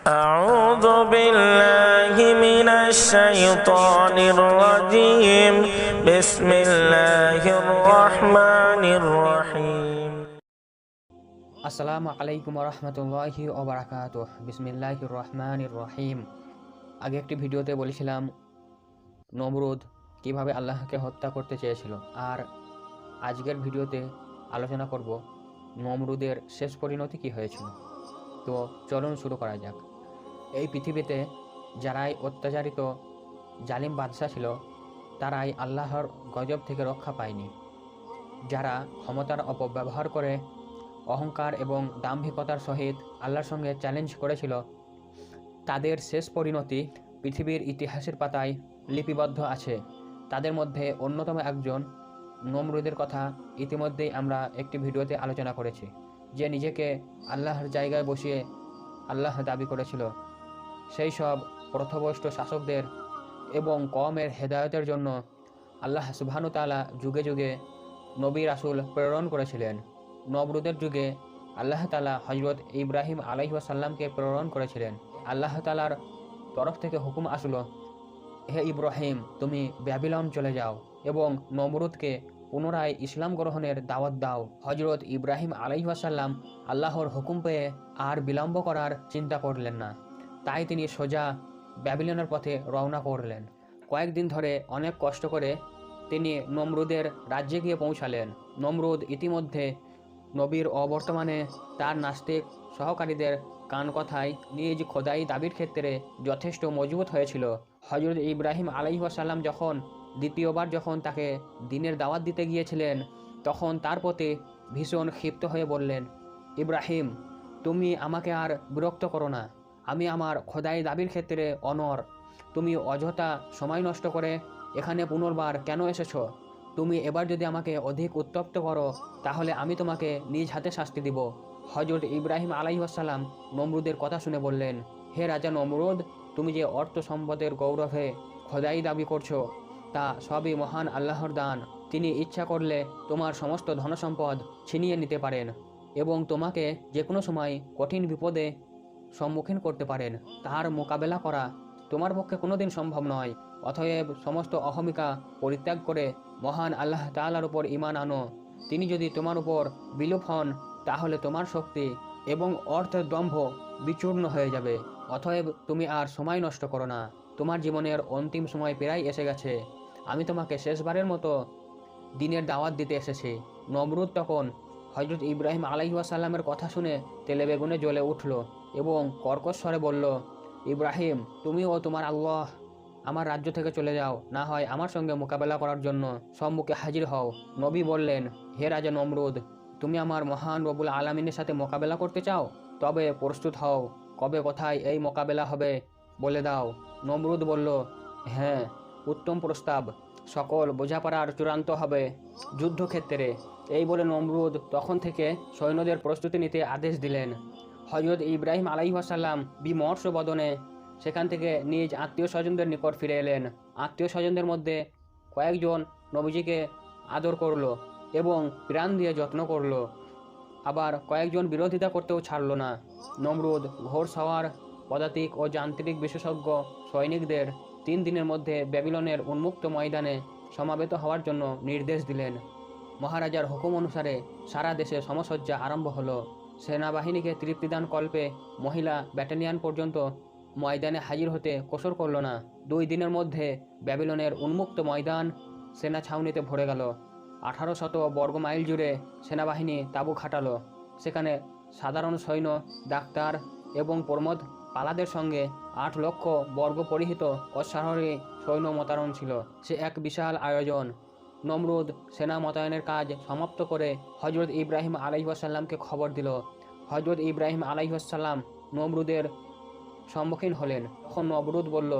أعوذ بالله من الشيطان الرجيم بسم الله الرحمن الرحيم আসসালামু আলাইকুম রহমতুল্লাহি ওবরাকাত বিসমিল্লাহ রহমান রহিম আগে একটি ভিডিওতে বলেছিলাম নমরুদ কিভাবে আল্লাহকে হত্যা করতে চেয়েছিল আর আজকের ভিডিওতে আলোচনা করব নমরুদের শেষ পরিণতি কি হয়েছিল তো চলুন শুরু করা যাক এই পৃথিবীতে যারাই অত্যাচারিত, জালিম বাদশা ছিল, তারাই আল্লাহর গজব থেকে রক্ষা পায়নি। যারা ক্ষমতার অপব্যবহার করে, অহংকার এবং দাম্ভিকতার সহিত আল্লাহর সঙ্গে চ্যালেঞ্জ করেছিল, তাদের শেষ পরিণতি পৃথিবীর ইতিহাসের পাতায় লিপিবদ্ধ আছে। তাদের মধ্যে অন্যতম একজন নমরুদের কথা ইতিমধ্যেই আমরা একটি ভিডিওতে আলোচনা করেছি, যে নিজেকে আল্লাহর জায়গায় বসিয়ে আল্লাহ দাবি করেছিল। সেই সব প্রথবষ্ট শাসকদের এবং কমের হেদায়তের জন্য আল্লাহ সুবহানু তাআলা যুগে যুগে নবী রাসূল প্রেরণ করেছিলেন। নবরুদের যুগে আল্লাহ তালা হজরত ইব্রাহিম আলাইসাল্লামকে প্রেরণ করেছিলেন। আল্লাহ তালার তরফ থেকে হুকুম আসলো, হে ইব্রাহিম, তুমি ব্যাবিলম চলে যাও এবং নমরুদকে পুনরায় ইসলাম গ্রহণের দাওয়াত দাও। হজরত ইব্রাহিম আলাইসাল্লাম আল্লাহর হুকুম পেয়ে আর বিলম্ব করার চিন্তা করলেন না। তাই তিনি সোজা ব্যাবিলনের পথে রওনা করলেন। কয়েকদিন ধরে অনেক কষ্ট করে তিনি নমরুদের রাজ্যে গিয়ে পৌঁছালেন। নমরুদ ইতিমধ্যে নবীর অবর্তমানে তার নাস্তিক সহকারীদের কান কথায় নিজ খোদাই দাবির ক্ষেত্রে যথেষ্ট মজবুত হয়েছিল। হজরত ইব্রাহিম আলাইসাল্লাম যখন দ্বিতীয়বার যখন তাকে দিনের দাওয়াত দিতে গিয়েছিলেন, তখন তার প্রতি ভীষণ ক্ষিপ্ত হয়ে বললেন, ইব্রাহিম, তুমি আমাকে আর বিরক্ত করো না। আমি আমার খোদাই দাবির ক্ষেত্রে অনর। তুমি অযথা সময় নষ্ট করে এখানে পুনর্বার কেন এসেছ? তুমি এবার যদি আমাকে অধিক উত্তপ্ত করো, তাহলে আমি তোমাকে নিজ হাতে শাস্তি দিব। হজরত ইব্রাহিম আলাইসাল্লাম নমরুদের কথা শুনে বললেন, হে রাজা নমরুদ, তুমি যে অর্থ সম্পদের গৌরবে খোদাই দাবি করছ, তা সবই মহান আল্লাহর দান। তিনি ইচ্ছা করলে তোমার সমস্ত ধনসম্পদ ছিনিয়ে নিতে পারেন এবং তোমাকে যে কোনো সময় কঠিন বিপদে সম্মুখীন করতে পারেন। তাহার মোকাবেলা করা তোমার পক্ষে কোনোদিন সম্ভব নয়। অতএব সমস্ত অহমিকা পরিত্যাগ করে মহান আল্লাহ তাআলার উপর ইমান আনো। তিনি যদি তোমার উপর বিলোপ হন, তাহলে তোমার শক্তি এবং অর্থের দম্ভ বিচূর্ণ হয়ে যাবে। অতএব তুমি আর সময় নষ্ট করো না। তোমার জীবনের অন্তিম সময় প্রায় এসে গেছে। আমি তোমাকে শেষবারের মতো দিনের দাওয়াত দিতে এসেছি। নমরুদ তখন হজরত ইব্রাহিম আলাইসাল্লামের কথা শুনে তেলে বেগুনে জ্বলে উঠল। এবং কর্কশ স্বরে বলল, ইব্রাহিম তুমি ও তোমার আল্লাহ আমার রাজ্য থেকে চলে যাও। না হয় আমার সঙ্গে মোকাবেলা করার জন্য সম্মুখে হাজির হও। নবী বললেন, হে রাজা নমরুদ, তুমি আমার মহান রবুল আলমিনের সাথে মোকাবেলা করতে চাও? তবে প্রস্তুত হও, কবে কোথায় এই মোকাবেলা হবে বলে দাও। নমরুদ বলল হ্যাঁ উত্তম প্রস্তাব। সকল বোঝাপড়ার চূড়ান্ত হবে যুদ্ধক্ষেত্রে। এই বলে নমরুদ তখন থেকে সৈন্যদের প্রস্তুতি নিতে আদেশ দিলেন। হজরত ইব্রাহিম আলাইসাল্লাম বিমর্ষ বদনে সেখান থেকে নিজ আত্মীয় স্বজনদের নিকট ফিরে এলেন। আত্মীয় স্বজনদের মধ্যে কয়েকজন নবীজিকে আদর করল এবং প্রাণ দিয়ে যত্ন করল। আবার কয়েকজন বিরোধিতা করতেও ছাড়লো না। নমরুদ, ঘোর সওয়ার, পদাতিক ও যান্ত্রিক বিশেষজ্ঞ সৈনিকদের তিন দিনের মধ্যে ব্যাবিলনের উন্মুক্ত ময়দানে সমাবেত হওয়ার জন্য নির্দেশ দিলেন। মহারাজার হুকুম অনুসারে সারা দেশে সমসজ্জা আরম্ভ হলো। সেনাবাহিনীকে তৃপ্তিদান কল্পে মহিলা ব্যাটালিয়ান পর্যন্ত ময়দানে হাজির হতে কসর করল না। দুই দিনের মধ্যে ব্যাবিলনের উন্মুক্ত ময়দান সেনা ছাউনিতে ভরে গেল। আঠারো শত বর্গ মাইল জুড়ে সেনাবাহিনী তাঁবু খাটালো। সেখানে সাধারণ সৈন্য, ডাক্তার এবং প্রমোদ পালাদের সঙ্গে আট লক্ষ বর্গ পরিহিত অশ্বারোহী সৈন্য মোতায়েন ছিল। সে এক বিশাল আয়োজন। নমরুদ সেনা মোতায়েনের কাজ সমাপ্ত করে হজরত ইব্রাহিম আলাইসাল্লামকে খবর দিল। হজরত ইব্রাহিম আলাইসাল্লাম নমরুদের সম্মুখীন হলেন। তখন নবরুদ বলল,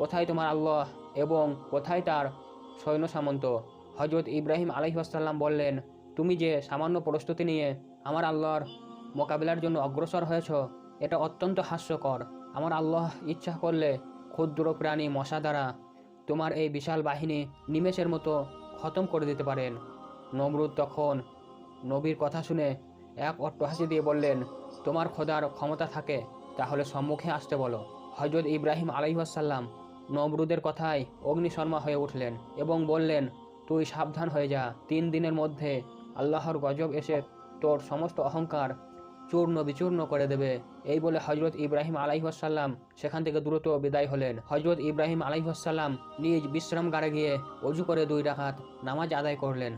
কোথায় তোমার আল্লাহ এবং কোথায় তার সৈন্য সামন্ত হজরত ইব্রাহিম আলাইসাল্লাম বললেন, তুমি যে সামান্য প্রস্তুতি নিয়ে আমার আল্লাহর মোকাবিলার জন্য অগ্রসর হয়েছ, এটা অত্যন্ত হাস্যকর। আমার আল্লাহ ইচ্ছা করলে ক্ষুদ্র প্রাণী মশা দ্বারা তোমার এই বিশাল বাহিনী নিমেষের মতো খতম করে দিতে পারেন। নমরুদ তখন নবীর কথা শুনে এক অট্টহাসি দিয়ে বললেন, তোমার খোদার ক্ষমতা থাকে, তাহলে সম্মুখে আসতে বলো। হজরত ইব্রাহিম আলাইহাসাল্লাম নমরুদের কথায় অগ্নিশর্মা হয়ে উঠলেন এবং বললেন, তুই সাবধান হয়ে যা, তিন দিনের মধ্যে আল্লাহর গজব এসে তোর সমস্ত অহংকার চূর্ণ বিচূর্ণ করে দেবে। এই বলে হজরত ইব্রাহিম আলাইহাসাল্লাম সেখান থেকে দ্রুত বিদায় হলেন। হজরত ইব্রাহিম আলাইহাসাল্লাম নিজ বিশ্রামগারে গিয়ে অজু করে দুই রাখাত নামাজ আদায় করলেন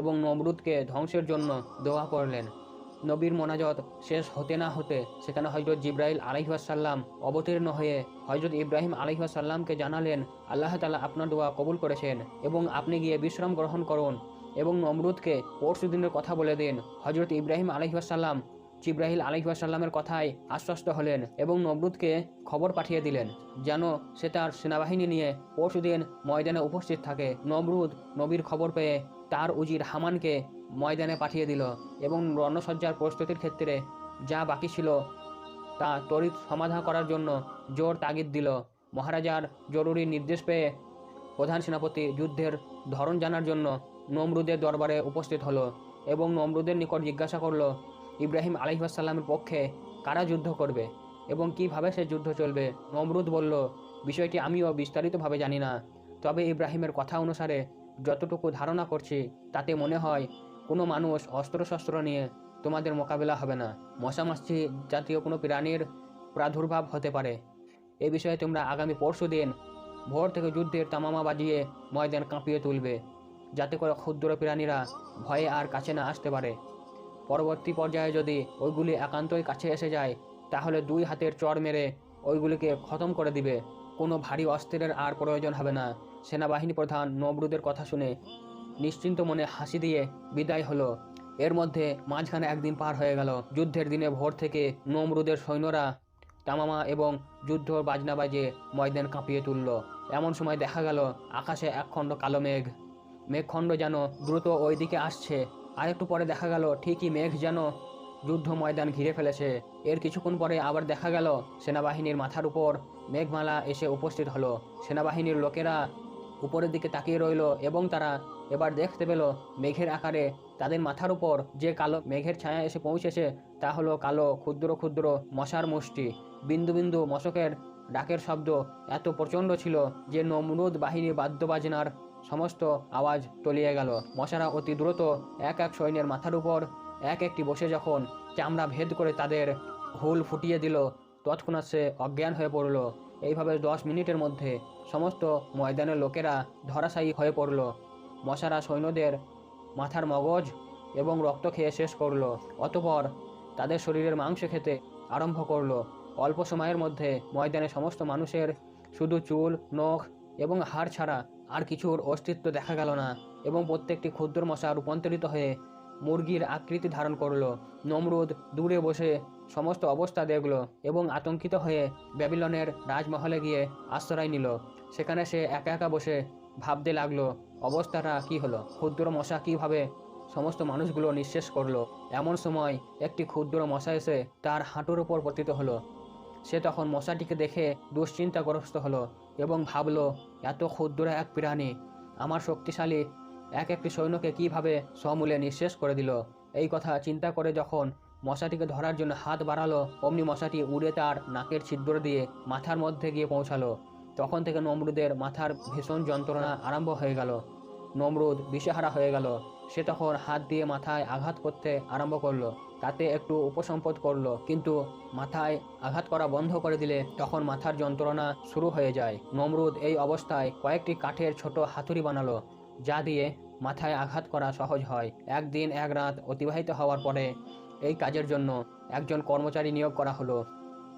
এবং নমরুদকে ধ্বংসের জন্য দোয়া করলেন। নবীর মোনাজত শেষ হতে না হতে সেখানে হজরত জিব্রাইল আলাইহাসাল্লাম অবতীর্ণ হয়ে হজরত ইব্রাহিম আলাইহাসাল্লামকে জানালেন, আল্লাহ তালা আপনার দোয়া কবুল করেছেন এবং আপনি গিয়ে বিশ্রাম গ্রহণ করুন এবং নমরুদকে পরশু দিনের কথা বলে দিন। হজরত ইব্রাহিম আলহিহাসাল্লাম জিব্রাহিল আলহিহাসাল্লামের কথায় আশ্বস্ত হলেন এবং নমরুদকে খবর পাঠিয়ে দিলেন, যেন সে তার সেনাবাহিনী নিয়ে পরশুদিন ময়দানে উপস্থিত থাকে। নমরুদ নবীর খবর পেয়ে তার উজির হামানকে ময়দানে পাঠিয়ে দিল এবং রণসজ্জার প্রস্তুতির ক্ষেত্রে যা বাকি ছিল তা তড়িৎ সমাধান করার জন্য জোর তাগিদ দিল। মহারাজার জরুরি নির্দেশ পেয়ে প্রধান সেনাপতি যুদ্ধের ধরন জানার জন্য নমরুদের দরবারে উপস্থিত হলো এবং নমরুদের নিকট জিজ্ঞাসা করল ইব্রাহিম আলহিহাসাল্লামের পক্ষে কারা যুদ্ধ করবে এবং কীভাবে সে যুদ্ধ চলবে? নমরুদ বলল, বিষয়টি আমিও বিস্তারিতভাবে জানি না। তবে ইব্রাহিমের কথা অনুসারে যতটুকু ধারণা করছি, তাতে মনে হয় কোনো মানুষ অস্ত্রশস্ত্র নিয়ে তোমাদের মোকাবেলা হবে না। মশামাছি জাতীয় কোনো প্রাণীর প্রাদুর্ভাব হতে পারে। এ বিষয়ে তোমরা আগামী পরশু দিন ভোর থেকে যুদ্ধের তামামা বাজিয়ে ময়দান কাঁপিয়ে তুলবে। যাতে করে ক্ষুদ্র প্রাণীরা ভয়ে আর কাছে না আসতে পারে। পরবর্তী পর্যায়ে যদি ওইগুলি একান্তই কাছে এসে যায়, তাহলে দুই হাতের চড় মেরে ওইগুলিকে খতম করে দিবে। কোনো ভারী অস্ত্রের আর প্রয়োজন হবে না। সেনাবাহিনী প্রধান নবরুদের কথা শুনে নিশ্চিন্ত মনে হাসি দিয়ে বিদায় হলো। এর মধ্যে মাঝখানে একদিন পার হয়ে গেল। যুদ্ধের দিনে ভোর থেকে নমরুদের সৈন্যরা তামামা এবং যুদ্ধ বাজনা বাজে ময়দান কাঁপিয়ে তুলল। এমন সময় দেখা গেল, আকাশে একখণ্ড কালো মেঘ। মেঘখণ্ড যেন দ্রুত ওই দিকে আসছে। আরেকটু পরে দেখা গেল, ঠিকই মেঘ যেন যুদ্ধ ময়দান ঘিরে ফেলেছে। এর কিছুক্ষণ পরে আবার দেখা গেল সেনাবাহিনীর মাথার উপর মেঘমালা এসে উপস্থিত হলো। সেনাবাহিনীর লোকেরা উপরের দিকে তাকিয়ে রইল এবং তারা এবার দেখতে পেল মেঘের আকারে তাদের মাথার উপর যে কালো মেঘের ছায়া এসে পৌঁছেছে তা হলো কালো, ক্ষুদ্র ক্ষুদ্র মশার মুষ্টি। বিন্দু বিন্দু মশকের ডাকের শব্দ এত প্রচণ্ড ছিল যে নমরুদ বাহিনীর বাদ্যবাজনার সমস্ত আওয়াজ তলিয়ে গেল। মশারা অতি দ্রুত এক এক সৈন্যের মাথার উপর এক একটি বসে যখন চামড়া ভেদ করে তাদের হুল ফুটিয়ে দিল, তৎক্ষণাৎ সে অজ্ঞান হয়ে পড়ল। এইভাবে দশ মিনিটের মধ্যে সমস্ত ময়দানের লোকেরা ধরাশায়ী হয়ে পড়ল। মশারা সৈন্যদের মাথার মগজ এবং রক্ত খেয়ে শেষ করল, অতপর তাদের শরীরের মাংস খেতে আরম্ভ করল। অল্প সময়ের মধ্যে ময়দানে সমস্ত মানুষের শুধু চুল, নখ এবং হাড় ছাড়া আর কিছুর অস্তিত্ব দেখা গেল না এবং প্রত্যেকটি ক্ষুদ্র মশা রূপান্তরিত হয়ে মুরগির আকৃতি ধারণ করল। নমরুদ দূরে বসে সমস্ত অবস্থা দেখল এবং আতঙ্কিত হয়ে ব্যাবিলনের রাজমহলে গিয়ে আশ্রয় নিল। সেখানে সে একা একা বসে ভাবতে লাগল, অবস্থাটা কি হলো? ক্ষুদ্র মশা কীভাবে সমস্ত মানুষগুলো নিঃশেষ করল? এমন সময় একটি ক্ষুদ্র মশা এসে তার হাঁটুর উপর পতিত হলো। সে তখন মশাটিকে দেখে দুশ্চিন্তাগ্রস্ত হলো। এবং ভাবলো, এত ক্ষুদ্র এক প্রাণী, আমার শক্তিশালী এক একটি সৈন্যকে কীভাবে সমূলে নিঃশেষ করে দিল? এই কথা চিন্তা করে যখন মশাটিকে ধরার জন্য হাত বাড়ালো, অমনি মশাটি উড়ে তার নাকের ছিদ্র দিয়ে মাথার মধ্যে গিয়ে পৌঁছালো। তখন থেকে নমরুদের মাথার ভীষণ যন্ত্রণা আরম্ভ হয়ে গেল। নমরুদ দিশেহারা হয়ে গেল। সে তখন হাত দিয়ে মাথায় আঘাত করতে আরম্ভ করল। তাতে একটু উপসম্পদ করল, কিন্তু মাথায় আঘাত করা বন্ধ করে দিলে তখন মাথার যন্ত্রণা শুরু হয়ে যায়। নমরুদ এই অবস্থায় কয়েকটি কাঠের ছোট হাতুড়ি বানালো, যা দিয়ে মাথায় আঘাত করা সহজ হয়। একদিন এক রাত অতিবাহিত হওয়ার পরে এই কাজের জন্য একজন কর্মচারী নিয়োগ করা হলো।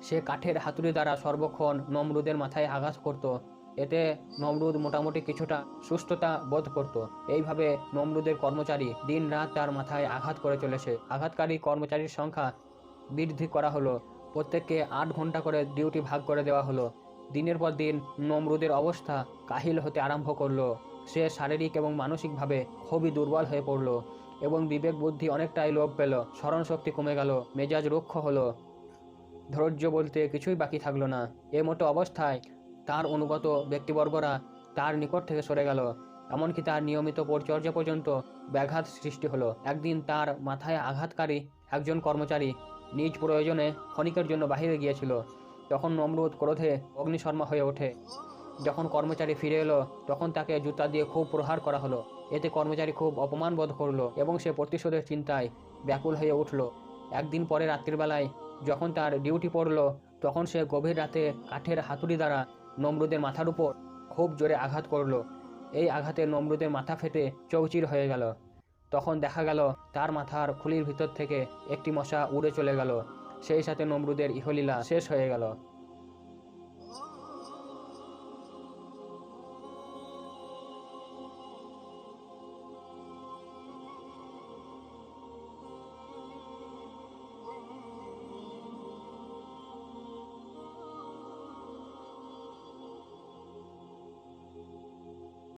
সে কাঠের হাতুড়ি দ্বারা সর্বক্ষণ নমরুদের মাথায় আঘাত করত। এতে নমরুদ মোটামুটি কিছুটা সুস্থতা বোধ করত। এইভাবে নমরুদের কর্মচারী দিন রাত তার মাথায় আঘাত করে চলেছে। আঘাতকারী কর্মচারীর সংখ্যা বৃদ্ধি করা হলো। প্রত্যেককে আট ঘণ্টা করে ডিউটি ভাগ করে দেওয়া হলো। দিনের পর দিন নমরুদের অবস্থা কাহিল হতে আরম্ভ করল। সে শারীরিক এবং মানসিকভাবে খুবই দুর্বল হয়ে পড়ল এবং বিবেক বুদ্ধি অনেকটাই লোপ পেল। স্মরণশক্তি কমে গেল, মেজাজ রুক্ষ হলো। ধৈর্য বলতে কিছুই বাকি থাকল না। এ মতো অবস্থায় তার অনুগত ব্যক্তিবর্গরা তার নিকট থেকে সরে গেল। এমনকি তার নিয়মিত পরিচর্যা পর্যন্ত ব্যাঘাত সৃষ্টি হলো। একদিন তার মাথায় আঘাতকারী একজন কর্মচারী নিজ প্রয়োজনে ক্ষণিকের জন্য বাহিরে গিয়েছিল। তখন নমরুদ ক্রোধে অগ্নিশর্মা হয়ে ওঠে। যখন কর্মচারী ফিরে এলো, তখন তাকে জুতা দিয়ে খুব প্রহার করা হলো। এতে কর্মচারী খুব অপমান বোধ করল এবং সে প্রতিশোধের চিন্তায় ব্যাকুল হয়ে উঠল। একদিন পরে রাত্রিবেলায় যখন তার ডিউটি পড়ল, তখন সে গভীর রাতে কাঠের হাতুড়ি দ্বারা নমরুদের মাথার উপর খুব জোরে আঘাত করল। এই আঘাতে নমরুদের মাথা ফেটে চৌচির হয়ে গেল। তখন দেখা গেল, তার মাথার খুলির ভিতর থেকে একটি মশা উড়ে চলে গেল। সেই সাথে নমরুদের ইহলীলা শেষ হয়ে গেল।